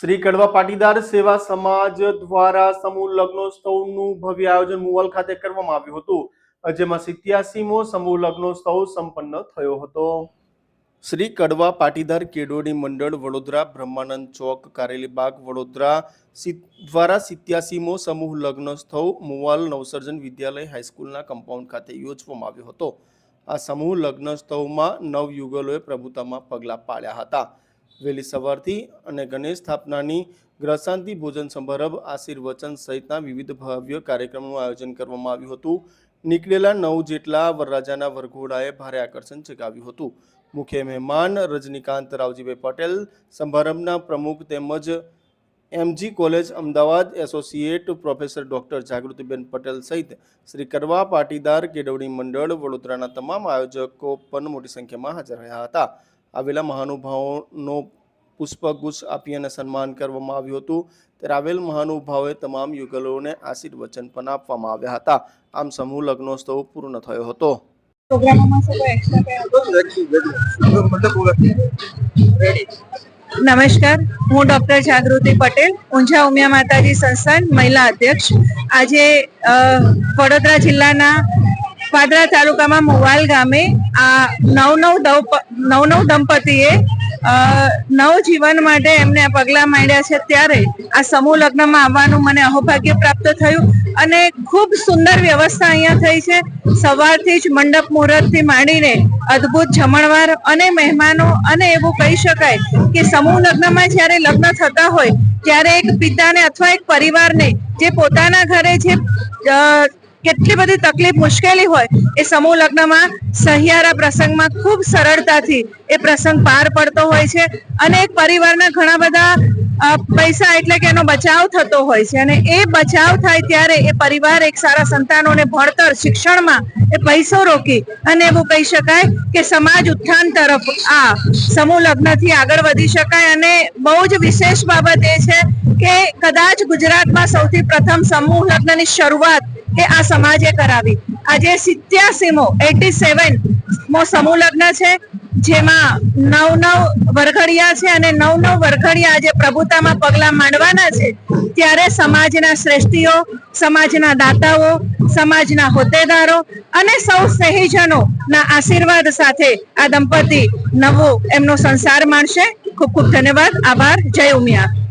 શ્રી કડવા પાટીદાર સેવા સમાજ દ્વારા સમૂહ લગ્નોત્સવનું ભવ્ય આયોજન મુવલ ખાતે કરવામાં આવ્યું હતું. જેમાં સિત્યાસીમો સમૂહ લગ્નોત્સવ સંપન્ન થયો હતો. શ્રી કડવા પાટીદાર કેડોડી મંડળ વડોદરા, બ્રહ્માનંદ ચોક કારેલીબાગ વડોદરા સી- દ્વારા સિત્યાસીમો સમૂહ લગ્નોત્સવ મુવાલ નવસર્જન વિદ્યાલય હાઈસ્કૂલના કમ્પાઉન્ડ ખાતે યોજવામાં આવ્યો હતો. આ સમૂહ લગ્નોત્સવમાં નવ યુગલોએ પ્રભુતામાં પગલાં પાડ્યા હતા. વહેલી સવારથી અને ગણેશ સ્થાપનાની ગ્રહશાંતિ ભોજન સમારંભ આશીર્વચન સહિતના વિવિધ ભવ્ય કાર્યક્રમોનું આયોજન કરવામાં આવ્યું હતું. નીકળેલા નવ જેટલા વરરાજાના વરઘોડાએ ભારે આકર્ષણ જગાવ્યું હતું. મુખ્ય મહેમાન રજનીકાંત રાવજીભાઈ પટેલ સમારંભના પ્રમુખ તેમજ MG college Ahmedabad associate professor doctor Jagrutiben Patel સહિત શ્રી કરવા પાટીદાર કેળવણી મંડળ વડોદરાના તમામ આયોજકો પણ મોટી સંખ્યામાં હાજર રહ્યા હતા. આવેલા મહાનુભાવોનો પુષ્પગુચ્છ આપી અને સન્માન કરવામાં આવ્યું હતું. ત્યારે આવેલ મહાનુભાવોએ તમામ યુગલોને આશીર્વચન પણ આપવામાં આવ્યા હતા. આમ સમૂહ લગ્નોત્સવ પૂર્ણ થયો હતો. નમસ્કાર. હું ડોક્ટર જાગૃતિ પટેલ ઊંઝા ઉમિયા માતાજી સંસ્થાન મહિલા અધ્યક્ષ. આજે વડોદરા જિલ્લાના પાદરા તાલુકામાં મોવાલ ગામે આ નવ નવ નવ નવ દંપતીએ નવજીવન નવ જીવન માટે એમને પગલાં માંડ્યા છે. ત્યારે આ સમૂહ લગ્નમાં આવવાનું મને અહોભાગ્ય પ્રાપ્ત થયું અને ખૂબ સુંદર વ્યવસ્થા અહીંયા થઈ છે. સવારથી જ મંડપ મુહૂર્તથી માંડીને અદ્ભુત જમણવાર અને મહેમાનો અને એવું કહી શકાય કે સમૂહ લગ્નમાં જ્યારે લગ્ન થતા હોય, ત્યારે એક પિતાને અથવા એક પરિવારને જે પોતાના ઘરે જે કેટલી બધી તકલીફ મુશ્કેલી હોય એ સમૂહ લગ્નમાં સહિયારા પ્રસંગમાં ખૂબ સરળતાથી એ પ્રસંગ પાર પડતો હોય છે અને એક પરિવારના ઘણા બધા પૈસા એટલે કે એનો બચાવ થતો હોય છે અને એ બચાવ થાય ત્યારે એ પરિવાર એક સારા સંતાનોને ભણતર, શિક્ષણમાં એ પૈસો રોકી અને એવું કહી શકાય કે સમાજ ઉત્થાન તરફ આ સમૂહ લગ્નથી આગળ વધી શકાય અને બહુ જ વિશેષ બાબત એ છે કે કદાચ ગુજરાતમાં સૌથી પ્રથમ સમૂહ લગ્નની શરૂઆત એ આ સમાજે કરાવી. આજે સિત્યાસીમો, એટી સેવન મો સમૂહ લગ્ન છે, જેમાં નવ નવ વરઘડિયા છે અને નવ નવ વરઘડિયા આજે પ્રભુતામાં પગલાં માંડવાના છે. ત્યારે સમાજના શ્રેષ્ઠીઓ, સમાજના દાતાઓ, સમાજના હોદ્દેદારો અને સૌ સ્નેહીજનો ના આશીર્વાદ સાથે આ દંપતી નવો એમનો સંસાર માણશે. ખૂબ ખૂબ ધન્યવાદ. આભાર. જય ઉમિયા.